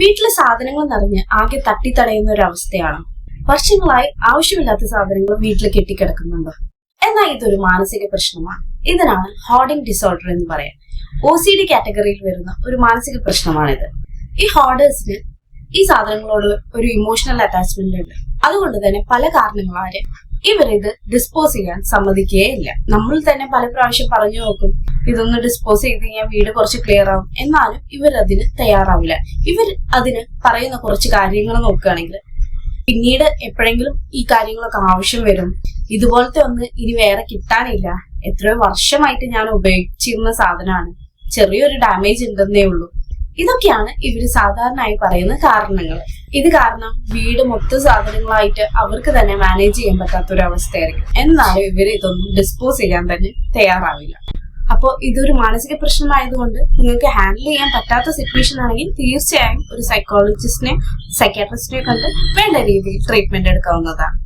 വീട്ടിലെ സാധനങ്ങൾ നിറഞ്ഞ് ആകെ തട്ടിത്തടയുന്ന ഒരു അവസ്ഥയാണ്. വർഷങ്ങളായി ആവശ്യമില്ലാത്ത സാധനങ്ങൾ വീട്ടിൽ കെട്ടിക്കിടക്കുന്നുണ്ട്. എന്നാൽ ഇതൊരു മാനസിക പ്രശ്നമാണ്. ഇതിനാണ് ഹോർഡിംഗ് ഡിസോർഡർ എന്ന് പറയാം. ഒ സി ഡി കാറ്റഗറിയിൽ വരുന്ന ഒരു മാനസിക പ്രശ്നമാണിത്. ഈ ഹോർഡേഴ്സിന് ഈ സാധനങ്ങളോട് ഒരു ഇമോഷണൽ അറ്റാച്ച്മെന്റ് ഉണ്ട്. അതുകൊണ്ട് തന്നെ പല കാരണങ്ങളാരും ഇവരിത് ഡിസ്പോസ് ചെയ്യാൻ സമ്മതിക്കുകയില്ല. നമ്മൾ തന്നെ പല പ്രാവശ്യം പറഞ്ഞു നോക്കും ഇതൊന്ന് ഡിസ്പോസ് ചെയ്ത് കഴിഞ്ഞാൽ വീട് കുറച്ച് ക്ലിയർ ആവും. എന്നാലും ഇവർ അതിന് തയ്യാറാവില്ല. ഇവർ അതിന് പറയുന്ന കുറച്ച് കാര്യങ്ങൾ നോക്കുകയാണെങ്കിൽ പിന്നീട് എപ്പോഴെങ്കിലും ഈ കാര്യങ്ങളൊക്കെ ആവശ്യം വരും. ഇതുപോലത്തെ ഒന്ന് ഇനി വേറെ കിട്ടാനില്ല. എത്രയോ വർഷമായിട്ട് ഞാൻ ഉപയോഗിച്ചിരുന്ന സാധനമാണ്. ചെറിയൊരു ഡാമേജ് ഉണ്ടെന്നേ ഉള്ളൂ. ഇതൊക്കെയാണ് ഇവർ സാധാരണയായി പറയുന്ന കാരണങ്ങൾ. ഇത് കാരണം വീട് മൊത്തം സാധനങ്ങളായിട്ട് അവർക്ക് തന്നെ മാനേജ് ചെയ്യാൻ പറ്റാത്ത ഒരു അവസ്ഥയായിരിക്കും എന്നാലും ഇവർ ഇതൊന്നും ഡിസ്പോസ് ചെയ്യാൻ തന്നെ തയ്യാറാവില്ല. അപ്പോൾ ഇതൊരു മാനസിക പ്രശ്നമായതുകൊണ്ട് നിങ്ങൾക്ക് ഹാൻഡിൽ ചെയ്യാൻ പറ്റാത്ത സിറ്റുവേഷൻ ആണെങ്കിൽ തീർച്ചയായും ഒരു സൈക്കോളജിസ്റ്റിനെ സൈക്കാട്രിസ്റ്റിനെ കണ്ട് വേണ്ട രീതിയിൽ ട്രീറ്റ്മെന്റ് എടുക്കാവുന്നതാണ്.